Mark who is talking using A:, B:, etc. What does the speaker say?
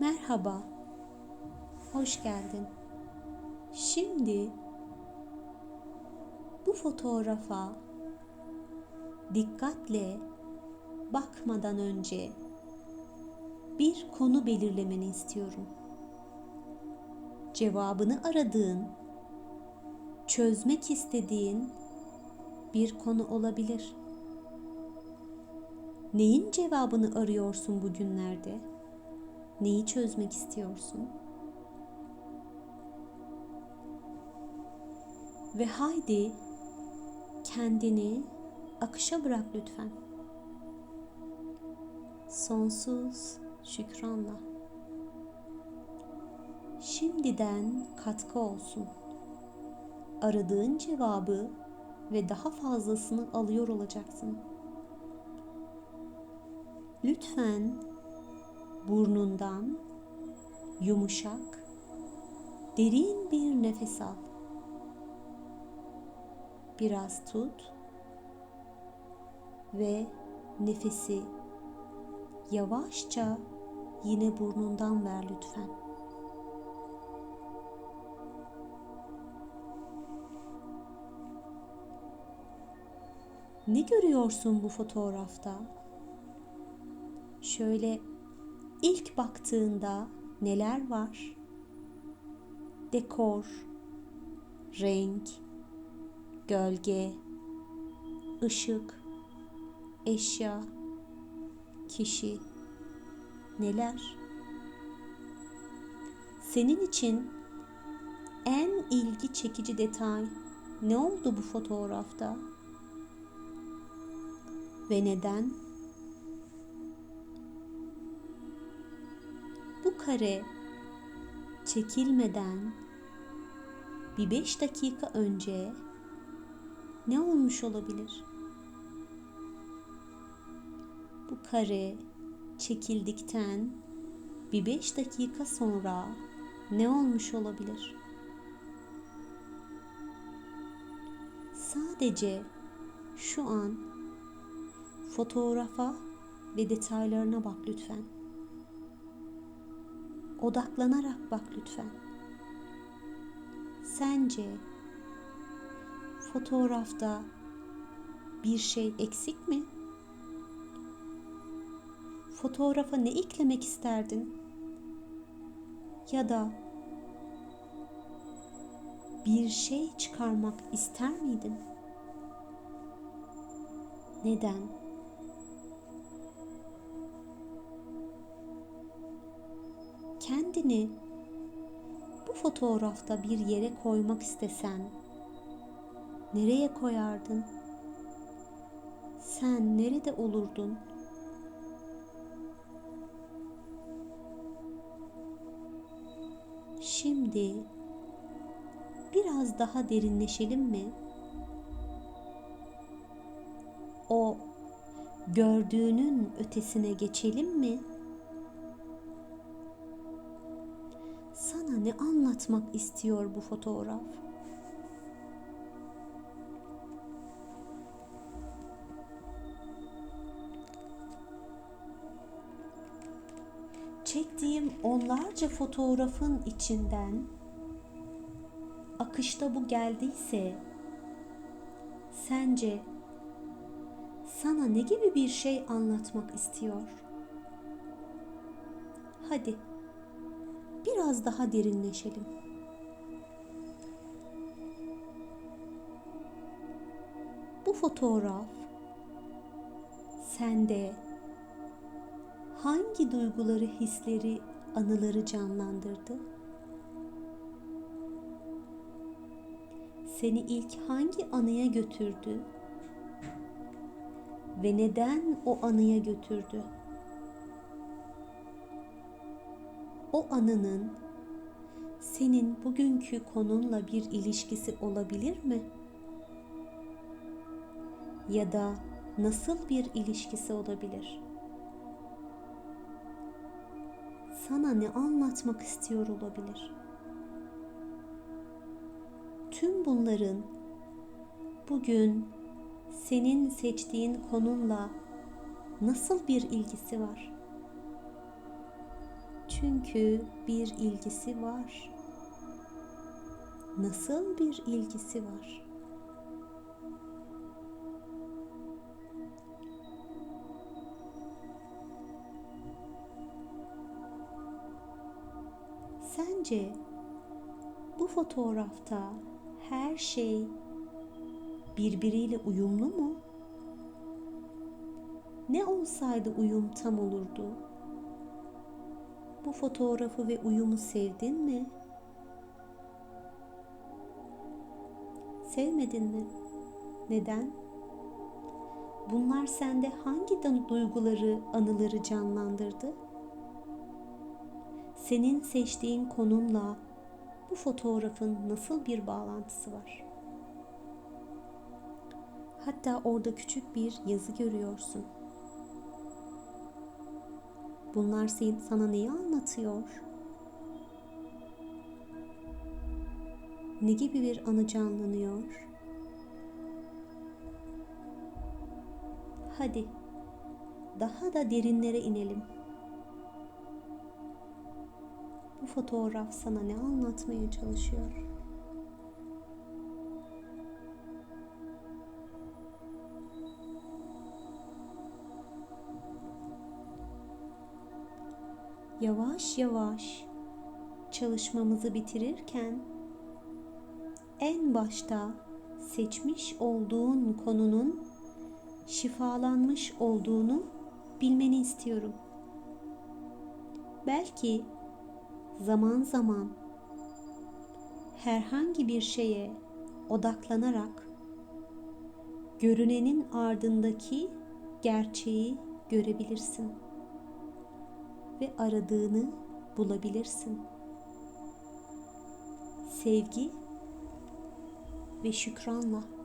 A: Merhaba. Hoş geldin. Şimdi bu fotoğrafa dikkatle bakmadan önce bir konu belirlemeni istiyorum. Cevabını aradığın, çözmek istediğin bir konu olabilir. Neyin cevabını arıyorsun bugünlerde? Neyi çözmek istiyorsun? Ve haydi kendini akışa bırak lütfen. Sonsuz şükranla. Şimdiden katkı olsun. Aradığın cevabı ve daha fazlasını alıyor olacaksın. Lütfen burnundan yumuşak, derin bir nefes al. Biraz tut ve nefesi yavaşça yine burnundan ver lütfen. Ne görüyorsun bu fotoğrafta? Şöyle ilk baktığında neler var? Dekor, renk, gölge, ışık, eşya, kişi neler? Senin için en ilgi çekici detay ne oldu bu fotoğrafta? Ve neden? Kare çekilmeden bir beş dakika önce ne olmuş olabilir? Bu kare çekildikten bir beş dakika sonra ne olmuş olabilir? Sadece şu an fotoğrafa ve detaylarına bak lütfen. Odaklanarak bak lütfen. Sence fotoğrafta bir şey eksik mi? Fotoğrafa ne eklemek isterdin? Ya da bir şey çıkarmak ister miydin? Neden? Kendini bu fotoğrafta bir yere koymak istesen nereye koyardın? Sen nerede olurdun? Şimdi biraz daha derinleşelim mi? O gördüğünün ötesine geçelim mi? Sana ne anlatmak istiyor bu fotoğraf? Çektiğim onlarca fotoğrafın içinden akışta bu geldiyse sence sana ne gibi bir şey anlatmak istiyor? Hadi biraz daha derinleşelim. Bu fotoğraf sende hangi duyguları, hisleri, anıları canlandırdı? Seni ilk hangi anıya götürdü? Ve neden o anıya götürdü? O anının senin bugünkü konunla bir ilişkisi olabilir mi? Ya da nasıl bir ilişkisi olabilir? sana ne anlatmak istiyor olabilir? Tüm bunların bugün senin seçtiğin konunla nasıl bir ilgisi var? Çünkü bir ilgisi var. Nasıl bir ilgisi var? Sence bu fotoğrafta her şey birbiriyle uyumlu mu? Ne olsaydı uyum tam olurdu? Bu fotoğrafı ve uyumu sevdin mi? Sevmedin mi? Neden? Bunlar sende hangi duyguları, anıları canlandırdı? Senin seçtiğin konumla bu fotoğrafın nasıl bir bağlantısı var? Hatta orada küçük bir yazı görüyorsun. Bunlar sana neyi anlatıyor? Ne gibi bir anı canlanıyor? Hadi daha da derinlere inelim. Bu fotoğraf sana ne anlatmaya çalışıyor? Yavaş yavaş çalışmamızı bitirirken en başta seçmiş olduğun konunun şifalanmış olduğunu bilmeni istiyorum. Belki zaman zaman herhangi bir şeye odaklanarak görünenin ardındaki gerçeği görebilirsin ve aradığını bulabilirsin. Sevgi ve şükranla